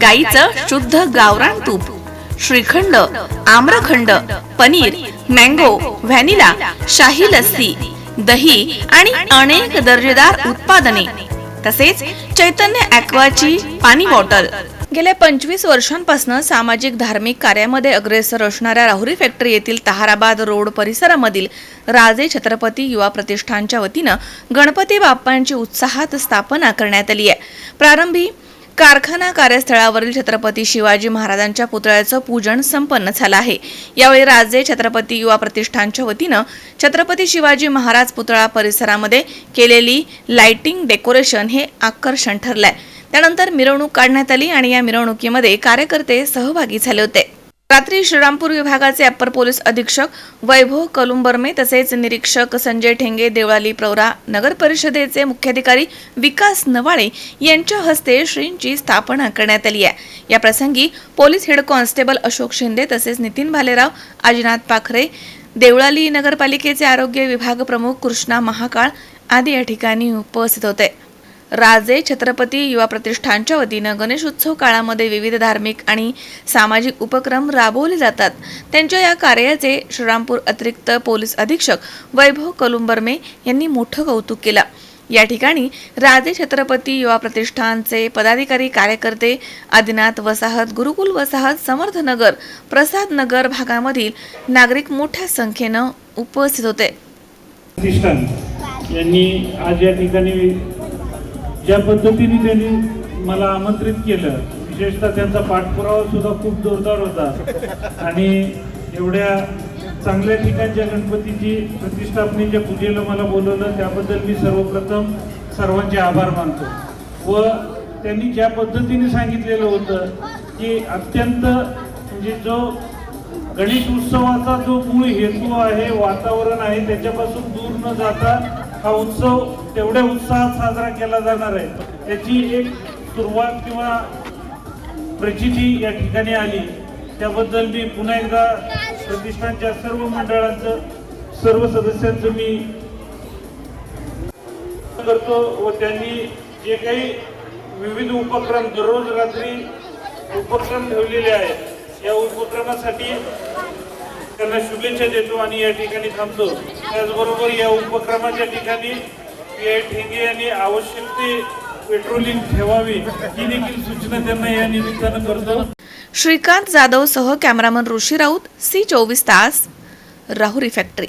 गाईचं शुद्ध गावरान तूप श्रीखंड आम्रखंड पनीर मँगो व्हॅनिला शाही लस्सी दही आणि अनेक दर्जेदार उत्पादने तसेच चैतन्य ॲक्वाची पाणी बॉटल. गेल्या पंचवीस वर्षांपासून सामाजिक धार्मिक कार्यामध्ये अग्रेसर असणाऱ्या राहुरी फॅक्टरी येथील तहाराबाद रोड परिसरामधील राजे छत्रपती युवा प्रतिष्ठानच्या वतीनं गणपती बाप्पांची उत्साहात स्थापना करण्यात आली आहे. प्रारंभी कारखाना कार्यस्थळावरील छत्रपती शिवाजी महाराजांच्या पुतळ्याचं पूजन संपन्न झालं आहे. यावेळी राजे छत्रपती युवा प्रतिष्ठानच्या वतीनं छत्रपती शिवाजी महाराज पुतळा परिसरामध्ये केलेली लाइटिंग डेकोरेशन हे आकर्षण ठरलंय. त्यानंतर मिरवणूक काढण्यात आली आणि या मिरवणुकीमध्ये कार्यकर्ते सहभागी झाले होते. रात्री श्रीरामपूर विभागाचे अप्पर पोलीस अधीक्षक वैभव कलुंबर्मे तसेच निरीक्षक संजय ठेंगे देवळाली प्रवरा नगर परिषदेचे मुख्याधिकारी विकास नवाळे यांच्या हस्ते श्रींची स्थापना करण्यात आली आहे. या प्रसंगी police head constable Ashok Shinde तसेच नितीन भालेराव आजीनाथ पाखरे देवळाली नगरपालिकेचे आरोग्य विभाग प्रमुख कृष्णा महाकाळ आदी या ठिकाणी उपस्थित होते. राजे छत्रपती युवा प्रतिष्ठानच्या वतीनं गणेशोत्सव काळामध्ये विविध धार्मिक आणि सामाजिक उपक्रम राबवले जातात. त्यांच्या या कार्याचे श्रीरामपूर अतिरिक्त पोलीस अधीक्षक वैभव कलुंबर्मे यांनी मोठं कौतुक केलं. या ठिकाणी राजे छत्रपती युवा प्रतिष्ठानचे पदाधिकारी कार्यकर्ते आदिनाथ वसाहत गुरुकुल वसाहत समर्थनगर प्रसाद नगर भागामधील नागरिक मोठ्या संख्येनं उपस्थित होते. यांनी आज या ठिकाणी ज्या पद्धतीने त्यांनी मला आमंत्रित केलं विशेषतः त्यांचा पाठपुरावा सुद्धा खूप जोरदार होता. आणि एवढ्या चांगल्या ठिकाणच्या गणपतीची प्रतिष्ठापनेच्या पूजेला मला बोलवलं त्याबद्दल मी सर्वप्रथम सर्वांचे आभार मानतो. व त्यांनी ज्या पद्धतीने सांगितलेलं होतं की अत्यंत म्हणजे जो गणेश उत्सवाचा जो मूळ हेतू आहे वातावरण आहे त्याच्यापासून दूर न जाता हा उत्सव तेवढ्या उत्साहात साजरा केला जाणार आहे. त्याची एक सुरुवात किंवा प्रचिती या ठिकाणी आली. त्याबद्दल मी पुन्हा एकदा प्रतिष्ठानच्या सर्व मंडळांचं सर्व सदस्यांचं मी करतो व त्यांनी जे काही विविध उपक्रम दररोज रात्री उपक्रम ठेवलेले आहेत या उपक्रमासाठी त्यांना शुभेच्छा देतो आणि या ठिकाणी थांबतो. त्याचबरोबर या उपक्रमाच्या ठिकाणी पी आय ठेंगे यांनी आवश्यक ते पेट्रोलिंग ठेवावी ही देखील सूचना त्यांना या निमित्तानं करतो. श्रीकांत जाधव सह कॅमेरामन ऋषी राऊत सी चोवीस तास राहुरी फॅक्टरी.